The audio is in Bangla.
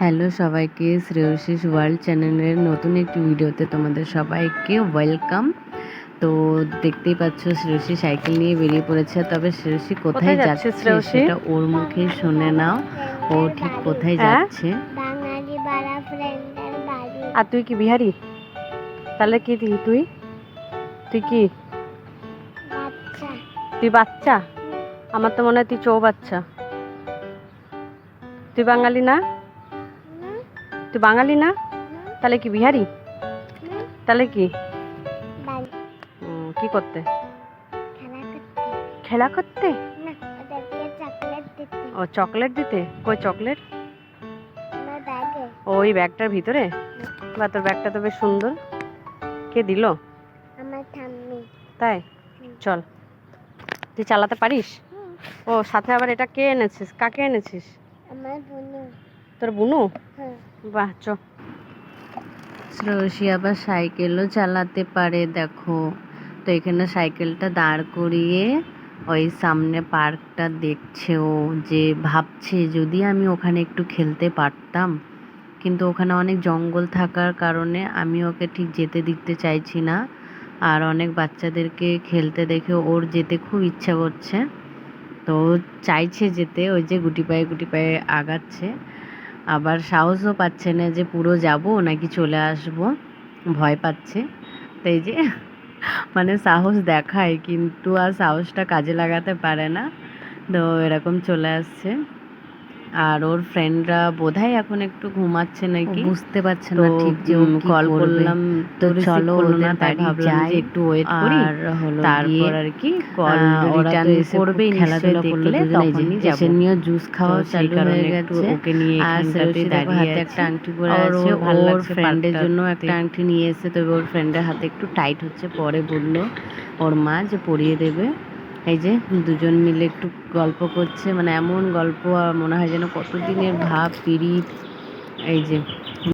হ্যালো সবাইকে শ্রেয়সিস ওয়ার্ল্ড চ্যানেলের নতুন একটি ভিডিওতে তোমাদের সবাইকে ওয়েলকাম। তো দেখতেই পাচ্ছ শ্রেয়সী সাইকেল নিয়ে বেরিয়ে পড়েছে তবে শ্রেয়সী কোথায় যাচ্ছে? সেটা ওর মুখে শুনে নাও। ও ঠিক কোথায় হ্যাঁ? যাচ্ছে? বাঙালি বাড়া ফ্রেন্ডের বাড়ি। আর তুই কি বিহারি? তাহলে কি তুই? তুই? তুই কি? বাচ্চা। তুই বাচ্চা? আমার তো মনে হয় তুই চৌ বাচ্চা তুই বাঙালি না, তুই বাঙালি না? তাহলে কি বিহারি? তাহলে কি? কি করতে? খেলা করতে? ও, চকলেট দিতে? কই চকলেট? ওই ব্যাগটার ভিতরে? বা তোর ব্যাগটা তো বেশ সুন্দর। কে দিল? তাই? চল। তুই চালাতে পারিস? ও, সাথে আবার এটা কে এনেছিস? কাকে এনেছিস? আমার তোর বুনু? হ্যাঁ। বাহ চ। শ্রেয়সী আবার সাইকেলও চালাতে পারে দেখো। তো এখানে সাইকেলটা দাঁড় করিয়ে ওই সামনে পার্কটা দেখছে ও যে ভাবছে যদি আমি ওখানে একটু খেলতে পারতাম। কিন্তু ওখানে অনেক জঙ্গল থাকার কারণে আমি ওকে ঠিক যেতে দিতে চাইছি না। আর অনেক বাচ্চাদেরকে খেলতে দেখে ওর যেতে খুব ইচ্ছা করছে। তো চাইছে যেতে ওই যে গুটি পায়ে গুটি পায়ে আগাচ্ছে। আবার সাহসও পাচ্ছে না যে পুরো যাব নাকি চলে আসব। ভয় পাচ্ছে। তাই যে মানে সাহস দেখায়, কিন্তু আর সাহসটা কাজে লাগাতে পারে না। তো এরকম চলে আসছে। আর ওর ফ্রেন্ডরা বোধহয় এখন একটু ঘুমাচ্ছে নাকি। বুঝতে পারছে না ঠিক যে কল করলাম তো চলো ওদের বাড়ি যাই। একটু ওয়েট করি। আর হলো তারপর আর কি কল রিটার্ন করবে খেলাধুলা করলে। তখনই এসে নিয়ে জুস খাওয়া চালু হয়ে গেছে। ওকে নিয়ে এখানটাতে দাঁড়িয়ে হাতে একটা আংটি পরে আছে ভালো লাগছে ফ্রেন্ডের জন্য একটা আংটি নিয়ে এসে তবে ওর ফ্রেন্ডের হাতে একটু টাইট হচ্ছে পরে বলল ওর মা যে পরিয়ে দেবে। এই যে দুজন মিলে একটু গল্প করছে মানে এমন গল্প মনে হয় যেন কতদিনের ভাব, পিড়িত, এই যে।